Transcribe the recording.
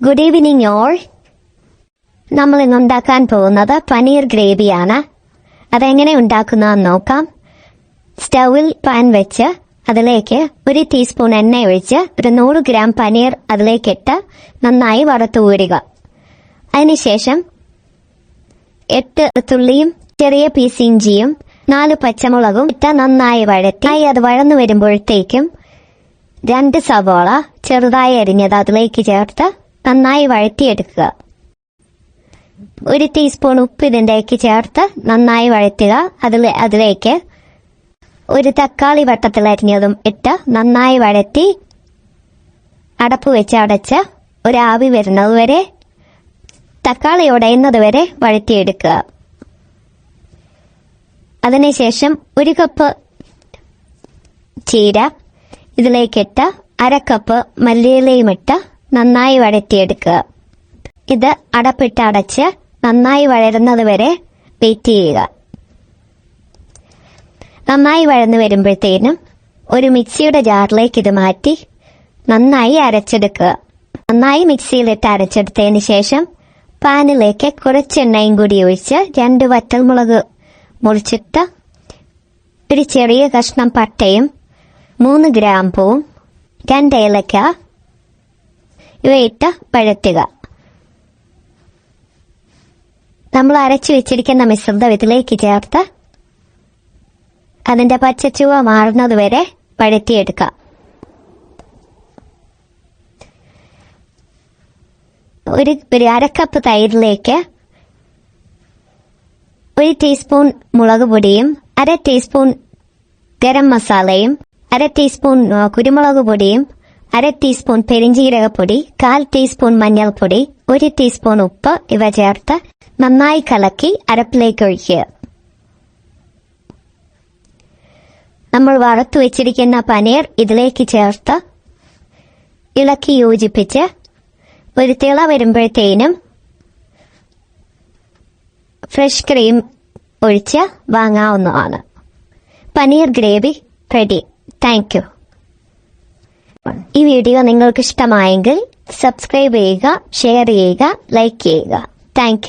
Good evening all നമ്മൾ ഇന്ന് ഉണ്ടാക്കാൻ പോകുന്നത് പനീർ ഗ്രേവിയാണ്. അതെങ്ങനെ ഉണ്ടാക്കുന്നതെന്ന് നോക്കാം. സ്റ്റൗവിൽ പാൻ വെച്ച് അതിലേക്ക് ഒരു ടീസ്പൂൺ എണ്ണ ഒഴിച്ച് ഒരു നൂറ് ഗ്രാം പനീർ അതിലേക്കിട്ട് നന്നായി വറുത്ത് ഊരുക. അതിനുശേഷം എട്ട് തുള്ളിയും ചെറിയ പീസ് ഇഞ്ചിയും നാല് പച്ചമുളകും ഇട്ട് നന്നായി വഴറ്റി അത് വഴന്നു വരുമ്പോഴത്തേക്കും രണ്ട് സവോള ചെറുതായി അരിഞ്ഞത് അതിലേക്ക് ചേർത്ത് നന്നായി വഴറ്റിയെടുക്കുക. ഒരു ടീസ്പൂൺ ഉപ്പ് ഇതിന്റെക്ക് ചേർത്ത് നന്നായി വഴറ്റുക. അതിൽ അതിലേക്ക് ഒരു തക്കാളി വട്ടത്തിൽ അരിഞ്ഞതും ഇട്ട് നന്നായി വഴറ്റി അടപ്പ് വെച്ച് അടച്ച് ഒരു ആവി വരുന്നത് വരെ തക്കാളി ഉടയുന്നത് വരെ വഴറ്റിയെടുക്കുക. അതിനുശേഷം ഒരു കപ്പ് ചീര ഇതിലേക്കിട്ട് അര കപ്പ് മല്ലിയിലയും ഇട്ട് നന്നായി വഴറ്റിയെടുക്കുക. ഇത് അടപ്പിട്ട് അടച്ച് നന്നായി വഴരുന്നത് വരെ വെയിറ്റ് ചെയ്യുക. നന്നായി വഴന്നു വരുമ്പോഴത്തേനും ഒരു മിക്സിയുടെ ജാറിലേക്ക് ഇത് മാറ്റി നന്നായി അരച്ചെടുക്കുക. നന്നായി മിക്സിയിലിട്ട് അരച്ചെടുത്തതിന് ശേഷം പാനിലേക്ക് കുറച്ച് എണ്ണയും കൂടി ഒഴിച്ച് രണ്ട് വറ്റൽമുളക് മുറിച്ചിട്ട് ഒരു ചെറിയ കഷ്ണം പട്ടയും മൂന്ന് ഗ്രാമ്പൂവും രണ്ട് ഏലക്ക ഇവയിട്ട് പഴറ്റുക നമ്മൾ അരച്ചു വെച്ചിരിക്കുന്ന മിശ്രിതം ഇതിലേക്ക് ചേർത്ത് അതിന്റെ പച്ചച്ചുവ മാറുന്നതുവരെ വരെ പഴറ്റിയെടുക്കാം ഒരു ഒരു അരക്കപ്പ് തൈരിലേക്ക് ഒരു ടീസ്പൂൺ മുളക് പൊടിയും അര ടീസ്പൂൺ ഗരം മസാലയും അര ടീസ്പൂൺ കുരുമുളക് പൊടിയും അര ടീസ്പൂൺ പെരിഞ്ജീരകപ്പൊടി കാൽ ടീസ്പൂൺ മഞ്ഞൾപ്പൊടി ഒരു ടീസ്പൂൺ ഉപ്പ് ഇവ ചേർത്ത് നന്നായി കലക്കി അരപ്പിലേക്ക് ഒഴിക്കുക. നമ്മൾ വറുത്തു വെച്ചിരിക്കുന്ന പനീർ ഇതിലേക്ക് ചേർത്ത് ഇളക്കി യോജിപ്പിച്ച് ഒരു തിള വരുമ്പോഴത്തേനും ഫ്രഷ് ക്രീം ഒഴിച്ച് വാങ്ങാവുന്നതാണ്. Paneer gravy ready. Thank you. ഈ വീഡിയോ നിങ്ങൾക്ക് ഇഷ്ടമായെങ്കിൽ സബ്സ്ക്രൈബ് ചെയ്യുക ഷെയർ ചെയ്യുക ലൈക്ക് ചെയ്യുക. താങ്ക്